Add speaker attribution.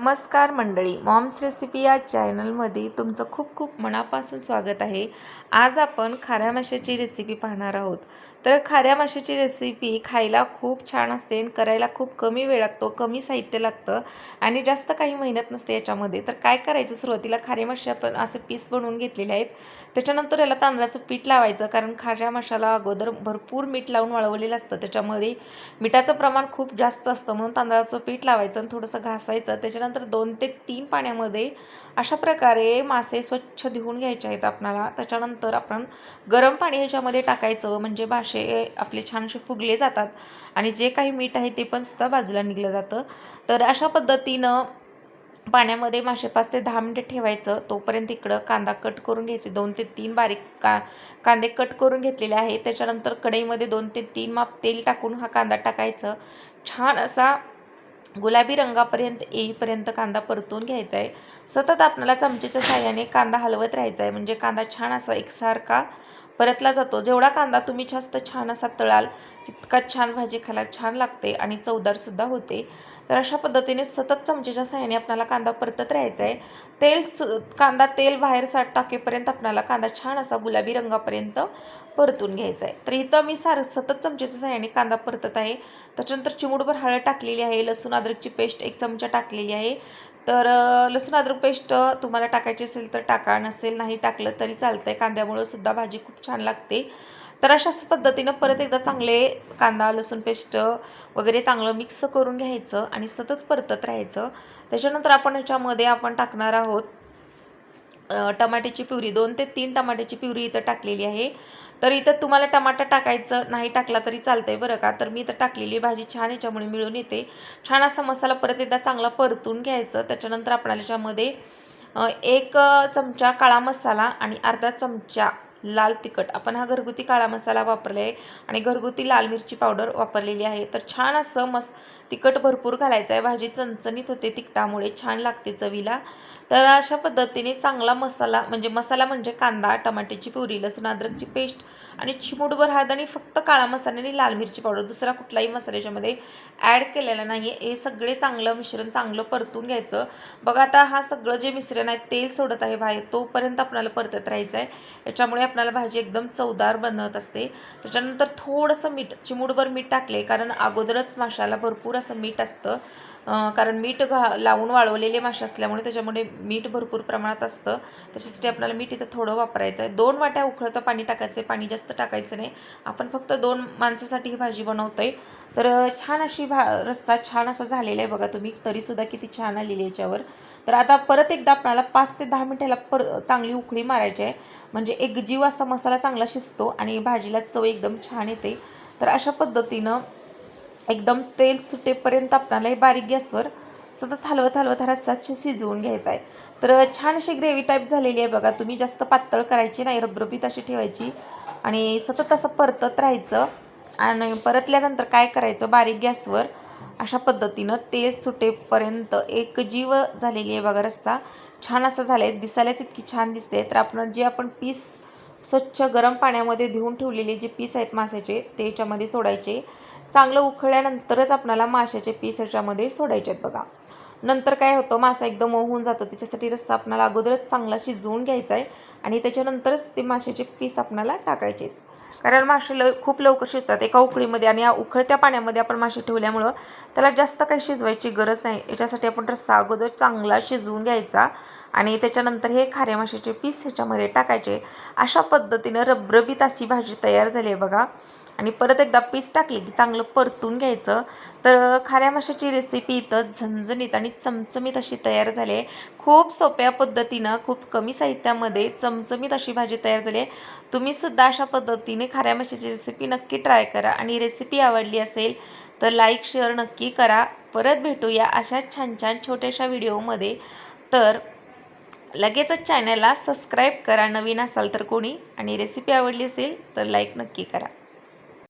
Speaker 1: नमस्कार मंडळी moms recipe या चॅनलमध्ये तुमचं खूप खूप मनापासून स्वागत आहे. आज आपण खाऱ्या माशाची रेसिपी पाहणार आहोत. तर खाऱ्या माशाची रेसिपी खायला खूप छान असते आणि करायला खूप कमी वेळ लागतो कमी साहित्य लागतं आणि जास्त काही मेहनत नसते याच्यामध्ये. तर काय करायचं? सुरुवातीला खारे मासे आपण असे पीस बनवून घेतलेले आहेत. त्याच्यानंतर याला तांदळाचं पीठ लावायचं कारण खाऱ्या माशाला अगोदर भरपूर मीठ लावून वाळवलेलं असतं. त्याच्यामध्ये मिठाचं प्रमाण खूप जास्त असतं म्हणून तांदळाचं पीठ लावायचं आणि थोडंसं घासायचं. त्याच्यानंतर दोन ते तीन पाण्यामध्ये अशा प्रकारे मासे स्वच्छ धुवून घ्यायचे आहेत आपणाला. त्याच्यानंतर आपण गरम पाणी ह्याच्यामध्ये टाकायचं. म्हणजे असे आपले छानसे फुगले जातात. आणि जे काही मीठ आहे ते पण सुद्धा बाजूला निघलं जातं. तर अशा पद्धतीनं पाण्यामध्ये मासे पाच ते दहा मिनटं ठेवायचं. तोपर्यंत इकडं कांदा कट करून घ्यायचे. दोन ते तीन बारीक का कांदे कट करून घेतलेले आहे त्याच्यानंतर कढईमध्ये दोन ते तीन माप तेल टाकून हा कांदा टाकायचं. छान असा गुलाबी रंगापर्यंत येईपर्यंत कांदा परतून घ्यायचा आहे सतत आपल्याला चमचेच्या साह्याने कांदा हलवत राहायचा आहे म्हणजे कांदा छान असा एकसारखा परतला जातो. जेवढा कांदा तुम्ही जास्त छान असा तळाल तितकाच छान भाजी खायला छान लागते आणि चवदारसुद्धा होते. तर अशा पद्धतीने सतत चमचेच्या साह्याने आपल्याला कांदा परतत राहायचा आहे तेल सु कांदा तेल बाहेर साठ टाकेपर्यंत आपल्याला कांदा छान असा गुलाबी रंगापर्यंत परतून घ्यायचा आहे तर इथं मी सार सतत चमचेच्या साह्याने कांदा परतत आहे. त्याच्यानंतर चिमुडभर हळद टाकलेली आहे लसूण अद्रकची पेस्ट एक चमचा टाकलेली आहे. तर लसूण अद्रक पेस्ट तुम्हाला टाकायची असेल तर टाका. नसेल नाही टाकलं तरी चालतं आहे कांद्यामुळं सुद्धा भाजी खूप छान लागते. तर अशाच पद्धतीनं परत एकदा चांगले कांदा लसूण पेस्ट वगैरे चांगलं मिक्स करून घ्यायचं आणि सतत परतत राहायचं. त्याच्यानंतर आपण ह्याच्यामध्ये आपण टाकणार आहोत टमाट्याची प्युरी दोन ते तीन टमाट्याची प्युरी इथं टाकलेली आहे. तर इथं तुम्हाला टमाटर टाकायचं नाही टाकला तरी चालतंय बरं का. तर मी इथं टाकलेली भाजी छान याच्यामुळे मिळून येते. छान असा मसाला परत एकदा चांगला परतून घ्यायचं. त्याच्यानंतर आपण याच्यामध्ये एक चमचा काळा मसाला आणि अर्धा चमचा लाल तिखट. आपण हा घरगुती काळा मसाला वापरला आहे आणि घरगुती लाल मिरची पावडर वापरलेली आहे. तर छान असं मस तिखट भरपूर घालायचं आहे. भाजी चणचणीत होते तिखटामुळे छान लागते चवीला. तर अशा पद्धतीने चांगला मसाला म्हणजे मसाला म्हणजे कांदा टमाट्याची पुरी लसूण अद्रकची पेस्ट आणि चिमूटभर हात आणि फक्त काळा मसाल्याने लाल मिरची पावडर. दुसरा कुठलाही मसाल्याच्यामध्ये ॲड केलेला नाही आहे हे सगळे चांगलं मिश्रण चांगलं परतून घ्यायचं. बघा आता हा सगळं जे मिश्रण आहे तेल सोडत आहे बाहेर तोपर्यंत आपल्याला परतत राहायचं आहे याच्यामुळे आपल्याला भाजी एकदम चवदार बनवत असते. त्याच्यानंतर थोडंसं मीठ चिमूटभर मीठ टाकले कारण अगोदरच माशाला भरपूर असं मीठ असतं. कारण मीठ घा लावून वाळवलेले मासे असल्यामुळे त्याच्यामुळे मीठ भरपूर प्रमाणात असतं. त्याच्यासाठी आपल्याला मीठ इथं थोडं वापरायचं आहे दोन वाट्या उखळतं पाणी टाकायचं आहे पाणी जास्त टाकायचं नाही. आपण फक्त दोन माणसासाठी ही भाजी बनवतो आहे तर छान अशी भा रस्सा छान असा झालेला आहे बघा तुम्ही. तरीसुद्धा किती छान आलेली याच्यावर. तर आता परत एकदा आपणाला पाच ते दहा मिनिटाला पर चांगली उकळी मारायची आहे. म्हणजे एक जीव असा मसाला चांगला शिजतो आणि भाजीला चव एकदम छान येते. तर अशा पद्धतीनं एकदम तेल सुटेपर्यंत आपल्याला हे बारीक गॅसवर सतत हलवत हलवत हा रस्सा शिजवून घ्यायचा आहे. तर छान अशी ग्रेव्ही टाईप झालेली आहे बघा. तुम्ही जास्त पातळ करायची नाही रबरबीत अशी ठेवायची. आणि सतत असं परतत राहायचं. आणि परतल्यानंतर काय करायचं? बारीक गॅसवर अशा पद्धतीनं तेल सुटेपर्यंत एक जीव झालेली आहे बघा रस्सा. छान असा झाला आहे दिसायलाच इतकी छान दिसते. तर आपण जे आपण पीस स्वच्छ गरम पाण्यामध्ये धुवून ठेवलेले जे पीस आहेत माशाचे ते याच्यामध्ये सोडायचे. चांगलं उखळल्यानंतरच आपल्याला माशाचे पीस याच्यामध्ये सोडायचे आहेत बघा. नंतर काय होतं मासा एकदम होऊन जातो. त्याच्यासाठी रस्सा आपणाला अगोदरच चांगला शिजवून घ्यायचा आहे आणि त्याच्यानंतरच ते माशाचे पीस आपणाला टाकायचे आहेत. कारण मासे ल खूप लवकर शिजतात. एका उकळीमध्ये आणि या उखळत्या पाण्यामध्ये आपण मासे ठेवल्यामुळं त्याला जास्त काही शिजवायची गरज नाही. याच्यासाठी आपण रस्सा अगोदर चांगला शिजवून घ्यायचा आणि त्याच्यानंतर हे खाऱ्या माशाचे पीस ह्याच्यामध्ये टाकायचे. अशा पद्धतीनं रबरबीत अशी भाजी तयार झाली आहे बघा. आणि परत एकदा पीस टाकले की चांगलं परतून घ्यायचं. तर खाऱ्या माशाची रेसिपी इथं झणझणीत आणि चमचमीत अशी तयार झाली आहे. खूप सोप्या पद्धतीनं खूप कमी साहित्यामध्ये चमचमीत अशी भाजी तयार झाली आहे. तुम्हीसुद्धा अशा पद्धतीने खाऱ्या माशाची रेसिपी नक्की ट्राय करा. आणि रेसिपी आवडली असेल तर लाईक शेअर नक्की करा. परत भेटूया अशाच छान छान छोट्याशा व्हिडिओमध्ये तर लगेचच चॅनलला सबस्क्राईब करा. नवीन असाल तर कोणी आणि रेसिपी आवडली असेल तर लाईक नक्की करा.